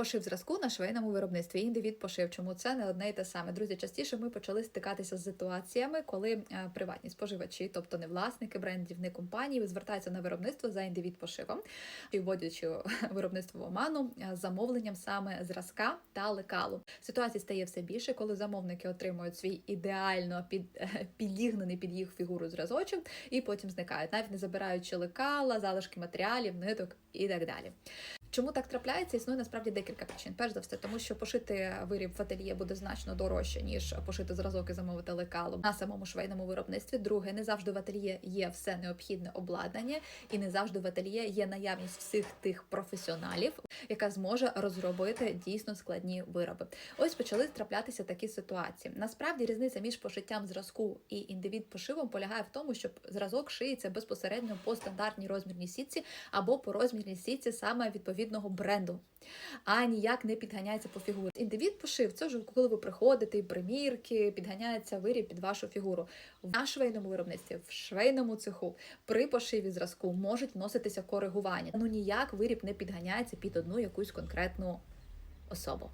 Пошив зразку на швейному виробництві. Індивід пошив. Чому це не одне і те саме? Друзі, частіше ми почали стикатися з ситуаціями, коли е, приватні споживачі, тобто не власники брендів, не компанії, звертаються на виробництво за індивід пошивом, і вводячи виробництво в оману е, замовленням саме зразка та лекалу. Ситуацій стає все більше, коли замовники отримують свій ідеально під е, підігнаний під їх фігуру зразочок, і потім зникають, навіть не забираючи лекала, залишки матеріалів, ниток і так далі. Чому так трапляється? Існує насправді декілька причин. Перш за все, тому що пошити виріб в ательє буде значно дорожче, ніж пошити зразок і замовити лекалом на самому швейному виробництві. Друге, не завжди в ательє є все необхідне обладнання, і не завжди в ательє є наявність всіх тих професіоналів, яка зможе розробити дійсно складні вироби. Ось почали траплятися такі ситуації. Насправді різниця між пошиттям зразку і індивід пошивом полягає в тому, що зразок шиється безпосередньо по стандартній розмірній сітці або по розмірній сітці саме відповідного бренду, а ніяк не підганяється по фігурі. Індивід пошив це вже коли ви приходите і примірки, підганяється виріб під вашу фігуру. На швейному виробництві, в швейному цеху при пошиві зразку можуть вноситися коригування. Ну ніяк виріб не підганяється під одну якусь конкретну особу.